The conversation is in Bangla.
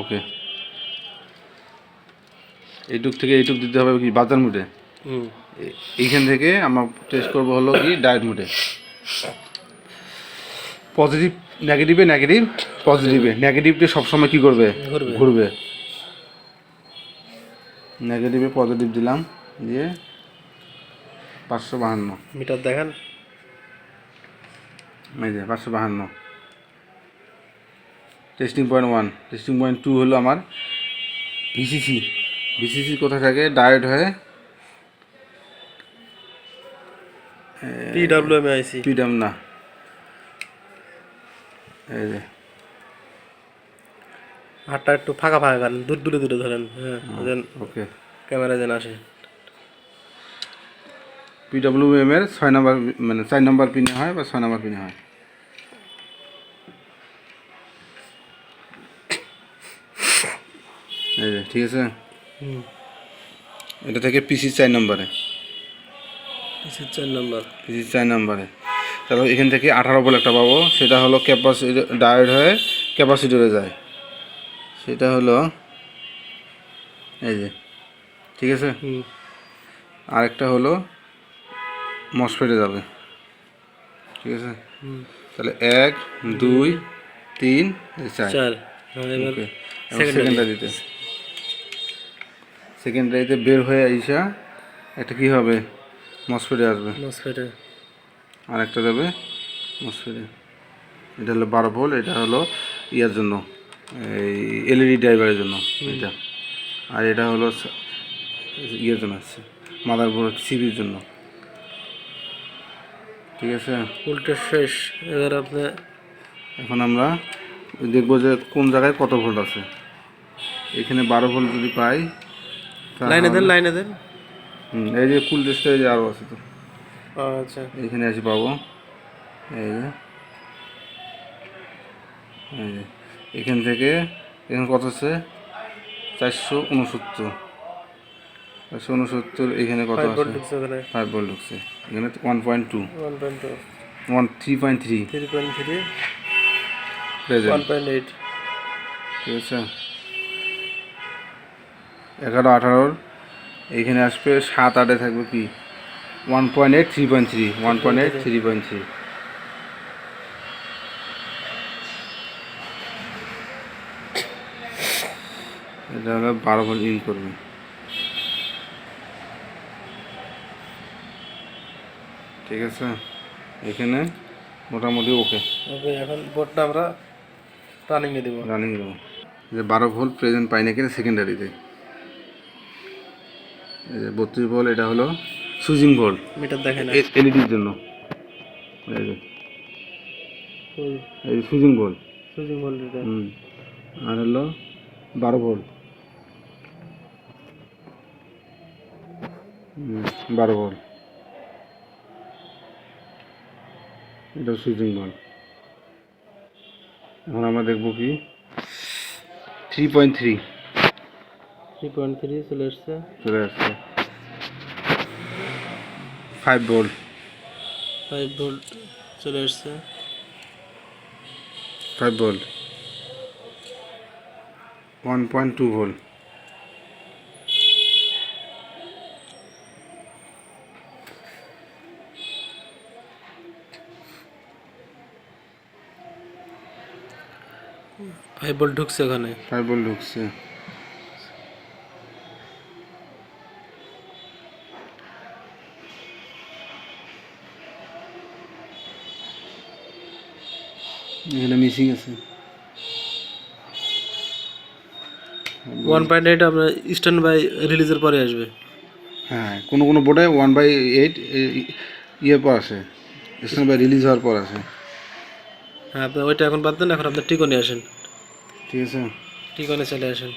ওকে। এইটুক থেকে এইটুক দিতে হবে কি বাজার মুটে এইখান থেকে আমরা টেস্ট করব হলো কি ডায়েট মুটে পজিটিভ নেগেটিভে নেগেটিভ পজিটিভে নেগেটিভটা সবসময় কি করবে? ঘুরবে। নেগেটিভে পজিটিভ দিলাম দিয়ে পাঁচশো বাহান্ন। মিটার দেখান। এই যে পাঁচশো বাহান্ন। Testing point one testing point two হলো আমার ভিসিসি ভিসিসি কোথায় থাকে? ডায়েট হয়ে পি ডাব্লিউ এম আইসি পিডাম না। এই যে। হাতটা একটু ফাঁকা ফাঁকা দূর দূরে দূরে ধরেন হ্যাঁ ওকে। ক্যামেরা যেন আসে। পিডাব্লিউ এম এর ছয় নম্বর মানে চার নম্বর পিনে হয় বা ছয় নম্বর পিনে হয়। এই যে ঠিক আছে? এটা থেকে পিসি চার নম্বরে। কিসের চার নাম্বার। পিসি চার নম্বরে। তারপর এখান থেকে আঠারো বলে একটা পাবো। সেটা হলো ক্যাপাসিটি ডায়েট হয়ে ক্যাপাসিটরে যায়। সেটা হলো এই যে ঠিক আছে? আরেকটা হলো মসফেটে যাবে। ঠিক আছে? তাহলে এক দুই তিন চার। ওকে secondary। সেকেন্ডারিতে বের হয়ে আইসা একটা কি হবে? মসফেটে আসবে। মসফেটে আর একটা যাবে মসফেটে এটা হলো বারো ভোল্ট এটা হলো ইয়ার জন্য। এই এলইডি ড্রাইভারের জন্য এটা। আর এটা হলো ইয়ের জন্য আসছে। মাদার বোর্ড সিবির জন্য। ঠিক আছে? উল্টে শেষ। এবার আপনি এখন আমরা দেখব যে কোন জায়গায় কত ভোল্ট আছে। এখানে বারো ভোল্ট যদি পাই লাইনে দেন লাইনে দেন। এই যে কুল টেস্টে এই যে আরও আছে তো। আচ্ছা। এইখানে এসে পাবো এই যে। এই যে। এখান থেকে এখানে কত আছে? চারশো উনসত্তর। চারশো উনসত্তর এখানে কত আছে? ফাইভ ভোল্ট ঢুকছে। এখানে one point two one point two one three point three three point three one point eight ঠিক আছে? এগারো আঠারোর এইখানে আসবে সাত আটে থাকবে কি? One point eight three point three one point eight three point three এটা হলো বারো ভোল্ট ইন করবে। ঠিক আছে? এখানে মোটামুটি ওকে। ওকে এখন বোর্ডটা আমরা রানিংয়ে দেবো। রানিং দেবো। যে বারো ভোল্ট প্রেজেন্ট পাই না কিনা সেকেন্ডারিতে বত্রিশ ভোল্ট এটা হলো সুইচিং ভোল্ট মিটার দেখে না। এলইডির জন্য। এই সুইচিং ভোল্ট সুইচিং হুম। আর হলো বারো হুম, বারো ভোল্ট এটা সুইচিং ভোল্ট এখন আমরা দেখব কি? Three point three. Three point three চলে এসছে চলে আসছে ফাইভ ভোল্ট ফাইভ ভোল্ট চলে এসছে five volt one point two volt five volt ঢুকছে ওখানে ফাইভ ভোল্ট ঢুকছে এখানে মিসিং আছে। ওয়ান পয়েন্ট এইট আপনার স্ট্যান্ড বাই রিলিজের পরে আসবে। হ্যাঁ কোনো কোনো বোর্ডে ওয়ান বাই এইট ইয়ে পর আছে। স্ট্যান্ড বাই রিলিজ হওয়ার পর আছে। হ্যাঁ আপনি ওইটা এখন বাদ দেন এখন আপনি টিকনে আসেন। ঠিক আছে। টিকনে চলে আসেন।